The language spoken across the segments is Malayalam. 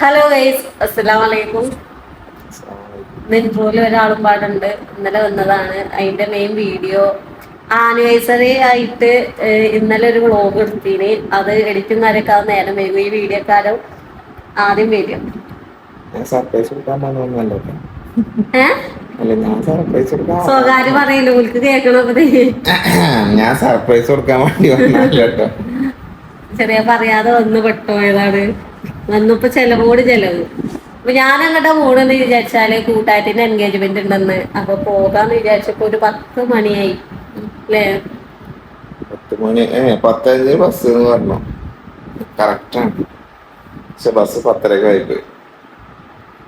ഹലോ ഗൈസ് അസ്സലാം വലൈക്കും നെൽപോലെ ഒരാളും പാടുണ്ട്. ഇന്നലെ വന്നതാണ്. അതിന്റെ മെയിൻ വീഡിയോ ആനിവേഴ്സറി ആയിട്ട് ഇന്നലെ ഒരു വ്ളോഗ് എടുത്തിന്. അത് എഡിറ്റും കാര്യമൊക്കെ ആ നേരം വരും ഈ വീഡിയോ കാലം ആദ്യം വരും സ്വകാര്യം പറയില്ല കേൾക്കണത് ഞാൻ സർപ്രൈസ് കൊടുക്കാൻ വേണ്ടി ചെറിയ പറയാതെ വന്ന് പെട്ടുപോയതാണ് വന്നപ്പോ ചെലവോട് ചെലവ്. അപ്പൊ ഞാൻ അങ്ങോട്ട് പോണെന്ന് വിചാരിച്ചാൽ കൂട്ടായിട്ടിന്റെ എൻഗേജ്മെന്റ് ഉണ്ടെന്ന്. അപ്പൊ പോകാന്ന് വിചാരിച്ചപ്പോ ഒരു പത്ത് മണിയായി. അല്ലേ പത്ത് മണി ഏ പത്തഞ്ച് ബസ് എന്ന് പറഞ്ഞു കറക്റ്റാണ് പക്ഷെ ബസ് പത്തരക്ക് ആയിപ്പോയി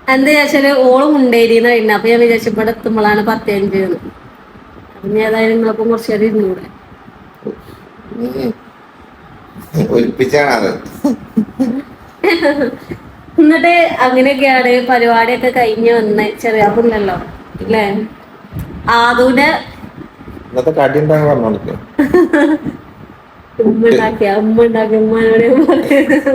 എന്താ വിചാരിച്ചാൽ ഓൾ മുണ്ടേരിന്ന് കഴിഞ്ഞ അപ്പൊ ഞാൻ വിചാരിച്ചു ഇവിടെ എത്തുമ്പോഴാണ് പത്തഞ്ച് അപ്പൊ ഞാൻ ഏതായാലും നിങ്ങളൊപ്പം കുറച്ച് നേരം ഇരുന്നൂടെ. ഉം. ഒലിപ്പിച്ചാണത്. എന്നിട്ട് അങ്ങനെയൊക്കെയാണ് പരിപാടിയൊക്കെ കഴിഞ്ഞ് വന്ന് ചെറിയ പിള്ളല്ലോ ഇല്ലേ ആദൂനെ ഇന്നത്തെ കടി എന്താന്ന് പറഞ്ഞു കൊടുക്കുക ഉമ്മ ഉണ്ടാക്കിയ ഉമ്മ ഉണ്ടാക്കിയ ഉമ്മനോട് ഞാൻ പറഞ്ഞത്.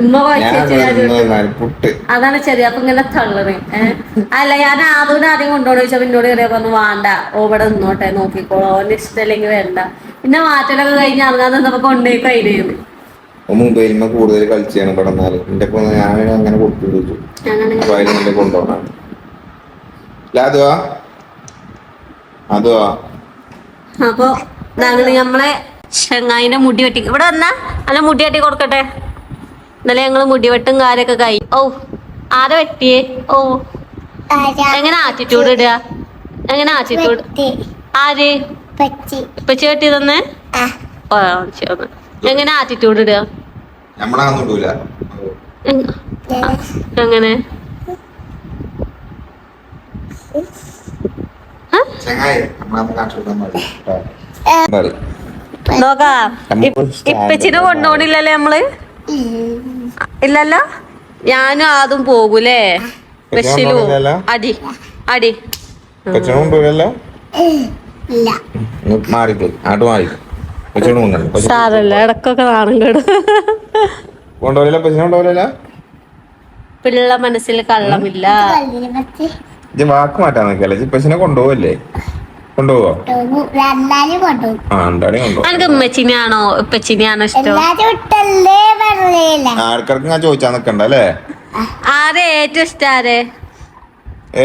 ഉമ്മ ഞാൻ കുഴച്ച് ഇവിടെ വെച്ച് പുട്ട്. അതാണ് ചെറിയ അപ്പൊ ഇങ്ങനെ തള്ളണേ അല്ല ഞാൻ ആദൂനെ ആദ്യം കൊണ്ടോട് ചോദിച്ചാ എന്നോട് കയറിയ പറഞ്ഞു വേണ്ട ഓവിടെ നിന്നോട്ടെ നോക്കിക്കോളോ. ഓന്റെ ഇഷ്ടമല്ലെങ്കിൽ വേണ്ട. പിന്നെ മാറ്റലൊക്കെ കഴിഞ്ഞ് ഇറങ്ങാൻ നിന്നപ്പോ കൊണ്ടുപോയി കയ്യിലേന്ന് മൊബൈലിന് കൂടുതൽ കളിച്ചാണ് നിന്നാൽ എന്റെ ഇപ്പൊ ഞാൻ അങ്ങനെ കൊടുത്തു അപ്പൊ അതിൽ കൊണ്ടുപോകണം. അതുവാ അതുവാ അപ്പൊ നമ്മളെ ചെങ്ങായിന്റെ മുടി വെട്ടി. ഇവിടെ വന്നാ? അല്ല മുടി വെട്ടി കൊടുക്കട്ടെ. ഇന്നലെ ഞങ്ങൾ മുടി വെട്ടും കാര്യൊക്കെ കഴി ഓ ആരെ വെട്ടിയേ? ഓ എങ്ങനെ ആറ്റിറ്റ്യൂഡ് ഇടുക? എങ്ങനെ ആറ്റിറ്റ്യൂഡ് ആര്? ഇപ്പച്ചി വെട്ടി തന്നെ. എങ്ങനെ ആറ്റിറ്റ്യൂഡ് ഇടുക? നമ്മളതൊന്നും ഇടൂല. അങ്ങനെ. നോക്കാം. ഇപ്പച്ചിനെ കൊണ്ടോണില്ലല്ലേ കൊണ്ടുപോണില്ലല്ലേ നമ്മൾ? ഇല്ലല്ലോ? ഞാനും അതും പോകൂലേ? ബസ്സിലു അടി അടി. മാറിപ്പോയി. ആട്ട് മാറി. കൊച്ചിനെ കൊണ്ടുപോകണം സാരല്ല ഇടക്കൊക്കെ നാണം കേടും. പിള്ള മനസ്സിൽ കള്ളമില്ല. വാക്ക് മാറ്റാൻ ഉമ്മച്ചിനെയാണോ ഇപ്പച്ചിനെയാണോ ഇഷ്ടം? ആൾക്കാർക്ക് ഞാൻ ചോദിച്ചാ നിക്കണ്ട അല്ലേ? ആരെ ഏറ്റവും ഇഷ്ടം ആരെ?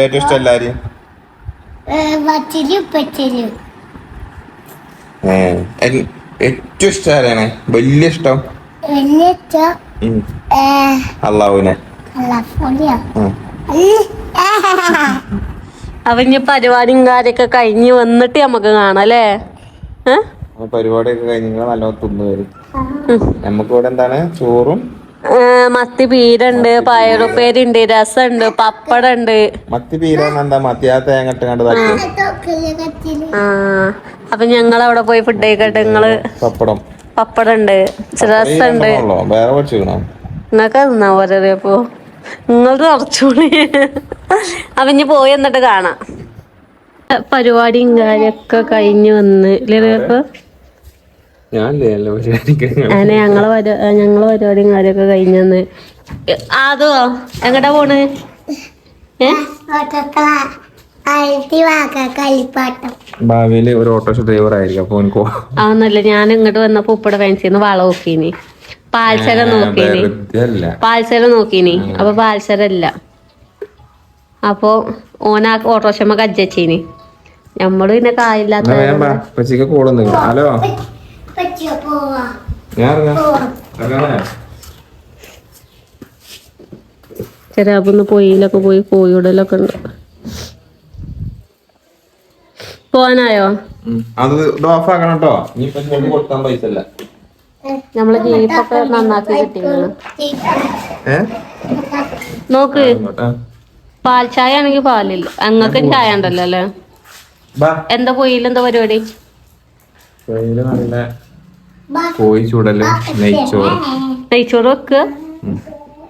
ഏറ്റവും ഇഷ്ടം എല്ലാരും ഉപ്പച്ചിലും ഏറ്റവും ഇഷ്ടം ആരാണ്? വലിയ ഇഷ്ടം? അള്ളാഹുവിനെ. ഇനി പരിപാടിയും കാര്യൊക്കെ കഴിഞ്ഞ് വന്നിട്ട് നമുക്ക് കാണാല്ലേ പരിപാടിയൊക്കെ കഴിഞ്ഞ് നല്ലോണം തിന്നു വരും. നമുക്ക് ഇവിടെ എന്താണ്? ചോറും മത്തി പീരുണ്ട് പയറുപ്പേരുണ്ട് രസമുണ്ട് പപ്പടുണ്ട് മത്തി പീരാ എന്താ? മത്തി ആ തേങ്ങ ഇട്ട്. ആ. അപ്പൊ ഞങ്ങൾ അവിടെ പോയി ഫുഡ് കഴിക്കട്ടെ. നിങ്ങൾ പപ്പടം. പപ്പടുണ്ട് രസമുണ്ട്? വേറെ നിങ്ങൾക്ക് തിന്നാ പോരേ അപ്പൊ. നിങ്ങൾ കുറച്ചുകൂടി അപ്പൊ ഇനി പോയി എന്നിട്ട് കാണാം. പരിപാടിയും കാര്യൊക്കെ കഴിഞ്ഞു വന്ന്. അങ്ങനെ ഞങ്ങളെ ഞങ്ങളെ പരിപാടിയും കാര്യൊക്കെ കഴിഞ്ഞന്ന് അതോ എങ്ങട്ടാ പോണ്? ഏ? ഭാവിയിൽ ഒരു ഓട്ടോറിക്ഷ ഡ്രൈവർ ആയിരിക്കും അപ്പൊ എനിക്ക് അതൊന്നല്ല ഞാൻ ഇങ്ങോട്ട് വന്നപ്പോ ഉപ്പടെ ഫാൻസിന്ന് വള നോക്കീനി. പാൽസര നോക്കീനി. പാൽസര നോക്കീനി അപ്പൊ പാൽസരല്ല അപ്പൊ ഓന ഓട്ടോറിക്ഷമ്മ കജ്ജച്ചീനി നമ്മൾ പിന്നെ കായില്ലാത്ത ഹലോ? ചെറിയാപ്പൊന്ന് പൊയിലൊക്കെ പോയി കോഴിയുടലൊക്കെ ഉണ്ട്. പോവാനായോ? അത് ഓഫ് ആക്കണം കേട്ടോ നീ കൊടുക്കാൻ പൈസ അല്ല നമ്മൾ ജീപ്പൊക്കെ നന്നാക്കി കിട്ടിയാണ് നോക്ക്. പാൽ ചായ ആണെങ്കിൽ പാലില്ല. അങ്ങക്ക് ചായ ഉണ്ടല്ലോ അല്ലേ? എന്താ പോയില്ല എന്താ പരിപാടി? കോഴി ചൂടലും നെയ്ച്ചോറും. നെയ്ച്ചോറ് വെക്കുക.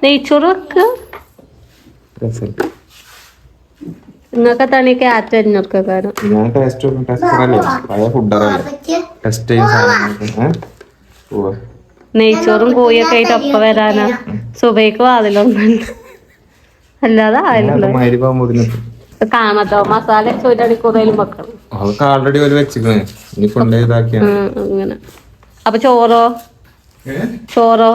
നെയ്ച്ചോറ് വെക്കുക. നിങ്ങൾക്ക് തന്നെ ക്യാറ്റ് അരിഞ്ഞൊക്കെ കാരണം ഞാൻ ടേസ്റ്റ് ടെസ്റ്ററല്ലേ പഴയ ഫുഡറല്ലേ ടെസ്റ്റ് ചെയ്യുന്ന. നെയ്ച്ചോറും കോഴിയൊക്കെ ആയിട്ട് ഒപ്പം വരാനാ? സുബൈക്ക് വാതിലൊന്നുണ്ട് അല്ലാതെ മരുപ്പാകുമ്പോതിനെത്തും കാണത്തോ? മസാല മണിക്കൂറേലും വെക്കണം. അവൾക്ക് ആൾറെഡി ഒരു വെച്ചിക്കണേ. ഇനി അങ്ങനെ. അപ്പൊ ചോറോ? ചോറോ?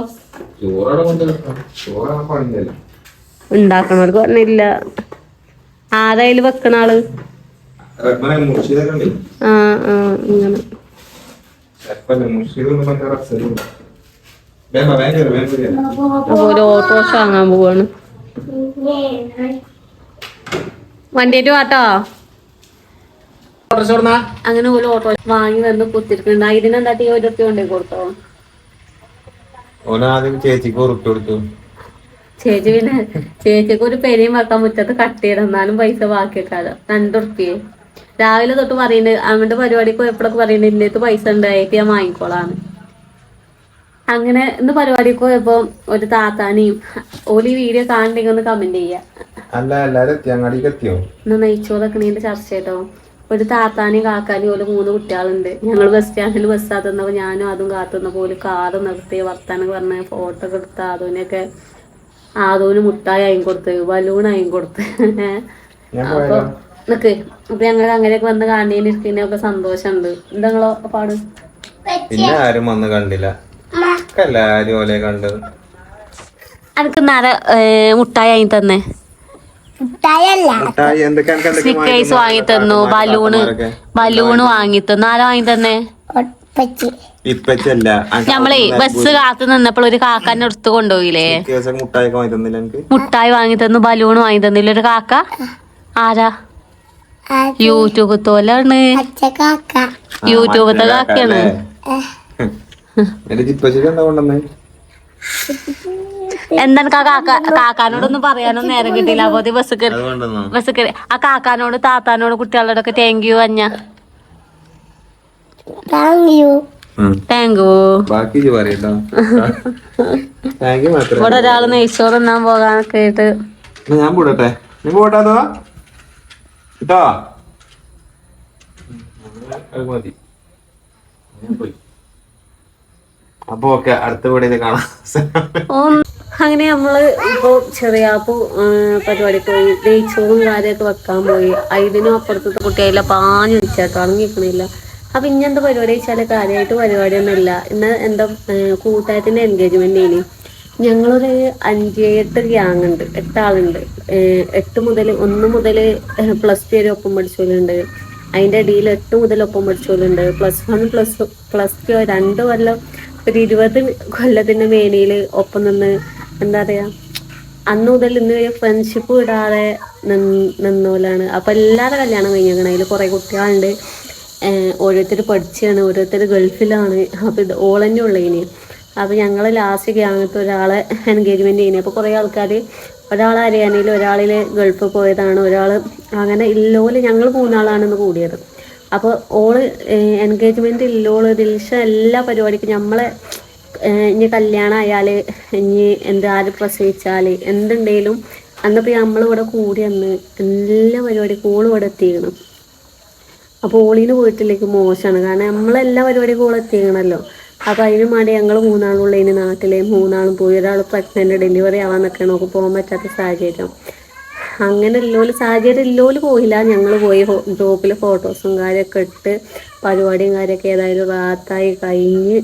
ഉണ്ടാക്കണവർക്ക് പറഞ്ഞില്ല. ആരായാലും വെക്കണ ആൾ? ഓട്ടോ ആ ആ ഇങ്ങനെ. അപ്പൊ ഒരു വാങ്ങാൻ പോവാണ്. വണ്ടിയേറ്റ് വാട്ടോ? അങ്ങനെ ഒരു ഓട്ടോ വാങ്ങി വന്ന് കുത്തിരിക്കുന്നുണ്ട്. ഇതിനെന്താ ടീ ഒരു കൊടുത്തോ? ഓനാദ്യം ആദ്യം ചേച്ചിക്ക് ഉറുപ്പ് കൊടുത്തു. ചേച്ചി പിന്നെ ചേച്ചിക്ക് ഒരു പെരിയും വെക്കാൻ മുറ്റത്ത് കട്ട് ചെയ്ത് എന്നാലും പൈസ ബാക്കിയേക്കാലോ രണ്ടുറുപ്പിയെ രാവിലെ തൊട്ട് പറയുന്നുണ്ട് അവന്റെ പരിപാടിക്ക് പോയപ്പോഴൊക്കെ പറയുന്നുണ്ട് ഇന്നത്തെ പൈസ ഉണ്ടായിട്ട് ഞാൻ വാങ്ങിക്കോളാണ് അങ്ങനെ ഇന്ന് പരിപാടിക്ക് പോയപ്പോ ഒരു താത്താനെയും ഓലി വീഡിയോ കാണണ്ടെങ്കിൽ ഒന്ന് കമന്റ് ചെയ്യാ. അല്ല ഇന്ന് ചർച്ച ചെയ്തോ ഒരു താത്താനെയും കാക്കാനെയും ഓൽ മൂന്ന് കുട്ടികളുണ്ട്. ഞങ്ങൾ ബസ് സ്റ്റാൻഡിൽ ബസ് ആകുന്നപ്പോ ഞാനും അതും കാത്തുന്നപ്പോ ഓൽ കാറ് നിർത്തി വർത്താനൊക്കെ പറഞ്ഞ ഫോട്ടോ ഒക്കെ എടുത്ത അതുവിനൊക്കെ ആദൂന് മുട്ടായി ആയും കൊടുത്ത് ബലൂണായും കൊടുത്ത്. ഞാൻ അപ്പൊ നിക്ക് അപ്പൊ ഞങ്ങൾ അങ്ങനെയൊക്കെ വന്ന് ഒക്കെ സന്തോഷമുണ്ട് എന്താ പാട് പിന്നെ ആരും വന്ന് കണ്ടില്ല. എല്ലാരും ഓലെ കണ്ടത് എനിക്ക് നാരെ മുട്ടായി ആയി തന്നെ? അനക്ക് സ്റ്റിക്കേഴ്സ് വാങ്ങി തന്നു? ബലൂണ് ബലൂണ് വാങ്ങി തന്നു. ആരാ വാങ്ങി തന്നെ? നമ്മളേ ബസ് കാത്തു നിന്നപ്പോൾ ഒരു കാക്കാനെ അടുത്ത് കൊണ്ടുപോയില്ലേ? മുട്ടായി വാങ്ങി തന്നില്ല മുട്ടായി വാങ്ങി തന്നു ബലൂൺ വാങ്ങി തന്നില്ല? ഒരു കാക്ക? ആരാ? യൂട്യൂബ് തോലാണ്. പച്ച കാക്ക. യൂട്യൂബത്തെ കാക്കയാണ്. എന്താണ് കാക്ക? കാക്കാനോടൊന്നും പറയാനൊന്നും നേരം കിട്ടിയില്ല. അപ്പോൾ ബസ് കയറി ബസ് കയറി ആ കാക്കാനോട് താത്താനോട് കുട്ടികളോടൊക്കെ താങ്ക് യു അഞ്ഞ താങ്ക് യു താങ്ക് യു ബാക്കി ഇജ്ജ് പറയട്ടോ. താങ്ക് യു മാത്രം ഇവിടെ ഒരാൾ നെയ്ച്ചോറ് തിന്നാൻ പോകാനൊക്കെ ആയിട്ട്. ഞാൻ പോടട്ടെ നീ കേട്ടോ മതി. അപ്പൊ ഓക്കെ അടുത്ത വീഡിയോയിൽ കാണാം. അങ്ങനെ നമ്മൾ ഇപ്പൊ ചെറിയാപ്പു പരിപാടി പോയി. നെയ്ച്ചോറും കാര്യമൊക്കെ വെക്കാൻ പോയി. അതിനും അപ്പുറത്തെ കുട്ടിയായില്ല പാഞ്ഞു വെച്ചാട്ടോ അടങ്ങിക്കണില്ല അപ്പൊ ഇനി എന്താ പരിപാടി വെച്ചാൽ കാര്യമായിട്ട് പരിപാടിയൊന്നുമില്ല ഇന്ന് എന്താ ഏഹ്, കൂട്ടായത്തിന്റെ എൻഗേജ്മെന്റ് ഇനി ഞങ്ങളൊരു അഞ്ചേട്ട് ഗ്യാങ് ഉണ്ട്. എട്ടാളുണ്ട് എട്ട് മുതൽ ഒന്ന് മുതൽ പ്ലസ് ടു വരെ ഒപ്പം പഠിച്ചോലുണ്ട്. അതിന്റെ ഇടയിൽ എട്ട് മുതൽ ഒപ്പം പഠിച്ചോലുണ്ട്. Plus one plus plus two രണ്ട് കൊല്ലം ഒരു ഇരുപത് കൊല്ലത്തിന്റെ മേനയിൽ ഒപ്പം നിന്ന് എന്താ പറയാ അന്ന് മുതൽ ഇന്ന് വരെ ഫ്രണ്ട്ഷിപ്പ് വിടാതെ നിന്ന്- നിന്നോലാണ്. അപ്പൊ എല്ലാവരുടെ കല്യാണം കഴിഞ്ഞേക്കണം അതിൽ കുറെ കുട്ടികളുണ്ട്. ഓരോരുത്തർ പഠിച്ചാണ് ഓരോരുത്തർ ഗൾഫിലാണ്. അപ്പോൾ ഇത് ഓൾ തന്നെ ഉള്ളതിന് അപ്പോൾ ഞങ്ങൾ ലാസ്റ്റ് ഗ്യാങ്ങത്തെ ഒരാളെ എൻഗേജ്മെന്റ് ചെയ്യുന്നത് അപ്പോൾ കുറേ ആൾക്കാർ ഒരാൾ ഹരിയാനയിൽ ഒരാളിൽ ഗൾഫ് പോയതാണ്. ഒരാൾ അങ്ങനെ ഇല്ലോൽ ഞങ്ങൾ മൂന്നാളാണെന്ന് കൂടിയത്. അപ്പോൾ ഓൾ എൻഗേജ്മെന്റ് ഇല്ലോൾ ദിൽഷ എല്ലാ പരിപാടിക്കും നമ്മളെ ഇനി കല്യാണം ആയാൽ ഇനി എന്താ ആര് പ്രസവിച്ചാൽ എന്തുണ്ടെങ്കിലും അന്നപ്പോൾ നമ്മളിവിടെ കൂടി അന്ന് എല്ലാ പരിപാടിക്കും ഓളിവിടെ എത്തിക്കണം അപ്പോൾ ഓളീന് വീട്ടിലേക്ക് മോശമാണ് കാരണം നമ്മളെല്ലാ പരിപാടിക്കും ഓൾ എത്തിക്കണല്ലോ. അപ്പോൾ അതിന് വേണ്ടി ഞങ്ങൾ മൂന്നാളുള്ളതിന് നാട്ടിലെ മൂന്നാളും പോയി. ഒരാൾ പ്രഗ്നന്റ് ഡെലിവറി ആവാൻ നിൽക്കണം നമുക്ക് പോകാൻ പറ്റാത്ത സാഹചര്യം. അങ്ങനെ ഇല്ലോൽ സാഹചര്യം ഇല്ലോൽ പോയില്ല. ഞങ്ങൾ പോയി ഗ്രൂപ്പിൽ ഫോട്ടോസും കാര്യമൊക്കെ ഇട്ട് പരിപാടിയും കാര്യമൊക്കെ ഏതായാലും റാത്തായി കഴിഞ്ഞ്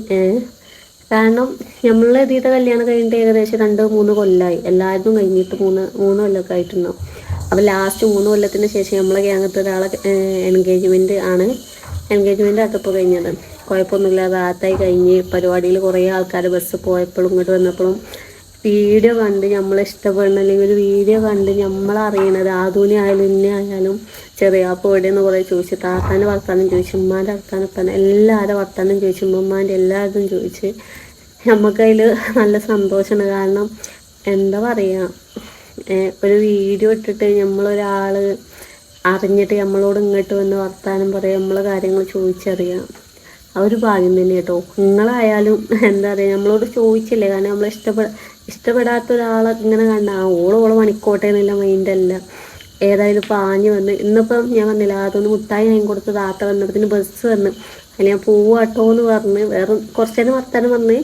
കാരണം നമ്മളെ ഇതിയുടെ കല്യാണം കഴിഞ്ഞിട്ട് ഏകദേശം രണ്ട് മൂന്ന് കൊല്ലമായി എല്ലാവരും കഴിഞ്ഞിട്ട് മൂന്ന് മൂന്ന് കൊല്ലമൊക്കെ ആയിട്ടുണ്ടാവും. അപ്പോൾ ലാസ്റ്റ് മൂന്ന് കൊല്ലത്തിന് ശേഷം നമ്മളെ ഗ്യാങ്ങത്തെ ഒരാളെ എൻഗേജ്മെന്റ് ആണ്. എൻഗേജ്മെന്റ് ആക്കപ്പോൾ കഴിഞ്ഞത്. കുഴപ്പമൊന്നുമില്ല ആത്തായി കഴിഞ്ഞ് പരിപാടിയിൽ കുറേ ആൾക്കാർ ബസ് പോയപ്പോഴും ഇങ്ങോട്ട് വന്നപ്പോഴും വീഡിയോ കണ്ട് നമ്മളെ ഇഷ്ടപ്പെടുന്ന അല്ലെങ്കിൽ ഒരു വീഡിയോ കണ്ട് നമ്മളറിയണത് ആധുനി ആയാലും ഇന്നെ ആയാലും ചെറിയ അപ്പോൾ എവിടെയെന്ന് കുറേ ചോദിച്ച് താത്താന്റെ വർത്താനം ചോദിച്ചു ഉമ്മാന്റെ വർത്താനം പറഞ്ഞ എല്ലാവരുടെ വർത്താനം ചോദിച്ചു ഉമ്മമാന്റെ എല്ലാവരും ചോദിച്ച്. നമുക്കതിൽ നല്ല സന്തോഷമാണ്. കാരണം എന്താ പറയുക ഒരു വീഡിയോ ഇട്ടിട്ട് നമ്മളൊരാൾ അറിഞ്ഞിട്ട് നമ്മളോട് ഇങ്ങോട്ട് വന്ന് വർത്താനം പറയാം നമ്മളെ കാര്യങ്ങൾ ചോദിച്ചറിയാം. ആ ഒരു ഭാഗ്യം തന്നെ കേട്ടോ നിങ്ങളായാലും എന്താ പറയുക നമ്മളോട് ചോദിച്ചില്ലേ? കാരണം നമ്മൾ ഇഷ്ടപ്പെട ഇഷ്ടപ്പെടാത്ത ഒരാളെ ഇങ്ങനെ കണ്ട ഓൾ ഓൾ മണിക്കോട്ടെ എന്നുള്ള മൈൻഡല്ല ഏതായാലും പാഞ്ഞ് വന്ന് ഇന്നിപ്പം ഞാൻ വന്നില്ല. അതൊന്ന് മുട്ടായി ഞാൻ കൊടുത്ത് താത്ത വന്നപ്പത്തിന് ബസ് വന്ന് അതിൽ ഞാൻ പോവാട്ടോ എന്ന് പറഞ്ഞ് വേറെ കുറച്ച് നേരം വർത്താനം പറഞ്ഞ്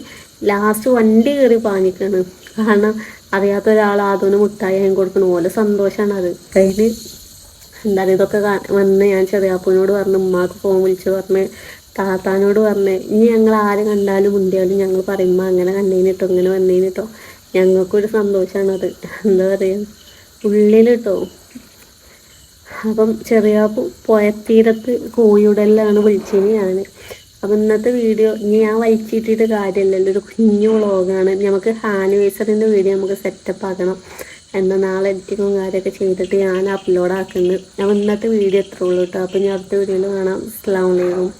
ലാസ്റ്റ് വണ്ടി കയറി പാഞ്ഞിക്കാണ്. കാരണം അറിയാത്ത ഒരാൾ ആദ്യം മുട്ടായി ഞാൻ കൊടുക്കണം ഓലെ സന്തോഷമാണ് അത്. കയ്യിൽ എന്താണ് ഇതൊക്കെ വന്ന് ഞാൻ ചെറിയാപ്പൂനോട് പറഞ്ഞു ഉമ്മാക്ക് ഫോൺ വിളിച്ച് പറഞ്ഞ് താത്താനോട് പറഞ്ഞ് ഇനി ഞങ്ങൾ ആരെ കണ്ടാലും മുണ്ടിയാലും ഞങ്ങൾ പറയുമ്പോൾ അങ്ങനെ കണ്ടേനിട്ടോ ഇങ്ങനെ വന്നേനിട്ടോ. ഞങ്ങൾക്കൊരു സന്തോഷമാണത് എന്താ പറയുക ഉള്ളിലിട്ടോ. അപ്പം ചെറിയാപ്പു പോയ തീരത്ത് കോഴിയുടലാണ് വിളിച്ചത് ഞാൻ അപ്പം ഇന്നത്തെ വീഡിയോ ഇനി ഞാൻ വലിച്ചിട്ടിട്ട് കാര്യമില്ലല്ലോ ഒരു കുഞ്ഞു വ്ളോഗാണ്. നമുക്ക് ആനിവേഴ്സറിന്റെ വീഡിയോ നമുക്ക് സെറ്റപ്പ് ആക്കണം. എന്നാൽ നാളെ എഡിറ്റിങ്ങും കാര്യമൊക്കെ ചെയ്തിട്ട് ഞാൻ അപ്ലോഡ് ആക്കുന്നത് അപ്പം ഇന്നത്തെ വീഡിയോ എത്ര ഉള്ളൂ കേട്ടോ. അപ്പം ഞാൻ അടുത്ത വീഡിയോയിൽ കാണാം. അസ്സാം വലൈക്കും